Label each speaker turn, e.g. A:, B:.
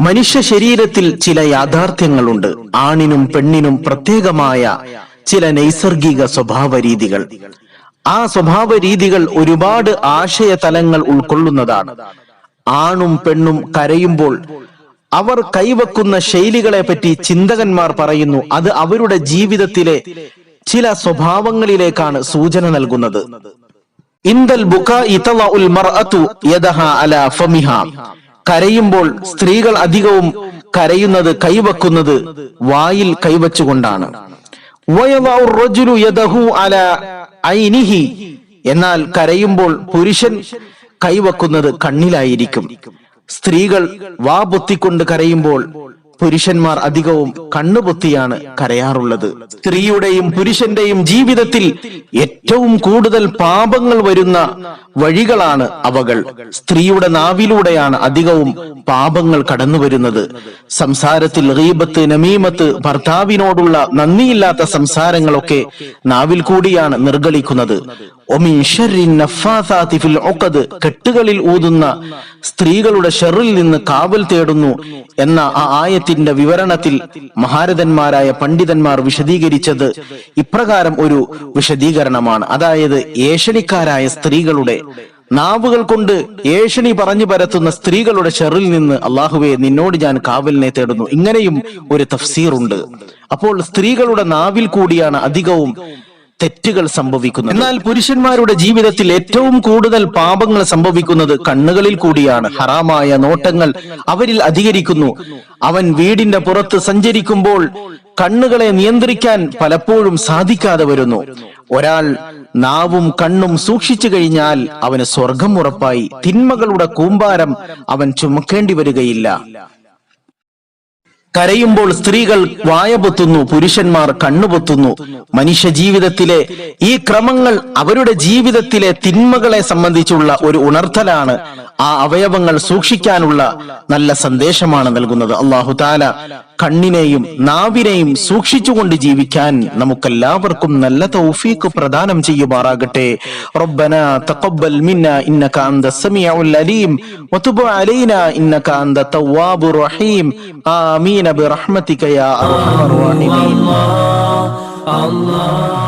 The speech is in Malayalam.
A: മനുഷ്യ ശരീരത്തിൽ ചില യാഥാർത്ഥ്യങ്ങളുണ്ട്. ആണിനും പെണ്ണിനും പ്രത്യേകമായ ചില നൈസർഗിക സ്വഭാവ രീതികൾ ആ സ്വഭാവ രീതികൾ ഒരുപാട് ആശയ തലങ്ങൾ ഉൾക്കൊള്ളുന്നതാണ്. ആണും പെണ്ണും കരയുമ്പോൾ അവർ കൈവക്കുന്ന ശൈലികളെ പറ്റി ചിന്തകന്മാർ പറയുന്നു അത് അവരുടെ ജീവിതത്തിലെ ചില സ്വഭാവങ്ങളിലേക്കാണ് സൂചന നൽകുന്നത്. ഇന്ദൽ മർഅതു യദഹ കരയുമ്പോൾ സ്ത്രീകൾ അധികവും കരയുന്നത് കൈവക്കുന്നത് വായിൽ കൈവച്ചുകൊണ്ടാണ്. എന്നാൽ കരയുമ്പോൾ പുരുഷൻ കൈവക്കുന്നത് കണ്ണിലായിരിക്കും. സ്ത്രീകൾ വാ പൊത്തിക്കൊണ്ട് കരയുമ്പോൾ പുരുഷന്മാർ അധികവും കണ്ണുപൊത്തിയാണ് കരയാറുള്ളത്. സ്ത്രീയുടെയും പുരുഷന്റെയും ജീവിതത്തിൽ ഏറ്റവും കൂടുതൽ പാപങ്ങൾ വരുന്ന വഴികളാണ് അവകൾ. സ്ത്രീയുടെ നാവിലൂടെയാണ് അധികവും പാപങ്ങൾ കടന്നു വരുന്നത് സംസാരത്തിൽ റീബത്ത് നമീമത്ത് ഭർത്താവിനോടുള്ള നന്ദിയില്ലാത്ത സംസാരങ്ങളൊക്കെ നാവിൽ കൂടിയാണ് നിർഗളിക്കുന്നത്. കെട്ടുകളിൽ ഊതുന്ന സ്ത്രീകളുടെ ഷെറിൽ നിന്ന് കാവൽ തേടുന്നു എന്ന ആ ആയത്തിന്റെ വിവരണത്തിൽ മഹാരഥന്മാരായ പണ്ഡിതന്മാർ വിശദീകരിച്ചത് ഇപ്രകാരം ഒരു വിശദീകരണമാണ്. അതായത് ഏഷണിക്കാരായ സ്ത്രീകളുടെ നാവുകൾ കൊണ്ട് ഏഷണി പറഞ്ഞു പരത്തുന്ന സ്ത്രീകളുടെ ഷെറിൽ നിന്ന് അള്ളാഹുവെ നിന്നോട് ഞാൻ കാവലിനെ തേടുന്നു. ഇങ്ങനെയും ഒരു തഫ്സീർ ഉണ്ട് അപ്പോൾ സ്ത്രീകളുടെ നാവിൽ കൂടിയാണ് അധികവും തെറ്റുകൾ സംഭവിക്കുന്നത്. എന്നാൽ പുരുഷന്മാരുടെ ജീവിതത്തിൽ ഏറ്റവും കൂടുതൽ പാപങ്ങൾ സംഭവിക്കുന്നത് കണ്ണുകളിൽ കൂടിയാണ്. ഹറാമായ നോട്ടങ്ങൾ അവരിൽ അധികരിക്കുന്നു. അവൻ വീടിന്റെ പുറത്ത് സഞ്ചരിക്കുമ്പോൾ കണ്ണുകളെ നിയന്ത്രിക്കാൻ പലപ്പോഴും സാധിക്കാതെ വരുന്നു. ഒരാൾ നാവും കണ്ണും സൂക്ഷിച്ചു കഴിഞ്ഞാൽ അവന് സ്വർഗം ഉറപ്പായി. തിന്മകളുടെ കൂമ്പാരം അവൻ ചുമക്കേണ്ടി വരികയില്ല. കരയുമ്പോൾ സ്ത്രീകൾ വായപൊത്തുന്നു പുരുഷന്മാർ കണ്ണുപൊത്തുന്നു മനുഷ്യ ജീവിതത്തിലെ ഈ ക്രമങ്ങൾ അവരുടെ ജീവിതത്തിലെ തിന്മകളെ സംബന്ധിച്ചുള്ള ഒരു ഉണർത്തലാണ്. ആ അവയവങ്ങൾ സൂക്ഷിക്കാനുള്ള നല്ല സന്ദേശമാണ് നൽകുന്നത്. അള്ളാഹു താല കണ്ണിനെയും നാവിനെയും സൂക്ഷിച്ചുകൊണ്ട് ജീവിക്കാൻ നമുക്കെല്ലാവർക്കും നല്ല തൗഫീഖ് പ്രദാനം ചെയ്യുമാറാകട്ടെ. തഖബ്ബൽ മിന്ന ഇന്നക അന്ത സമീഉൽ അലീം വതുബ് അലൈന ഇന്നക അന്ത തവ്വാബുർ റഹീം. ആമീൻ. ബിറഹ്മതിക യാ അർഹമർ റഹീമീൻ.
B: Allah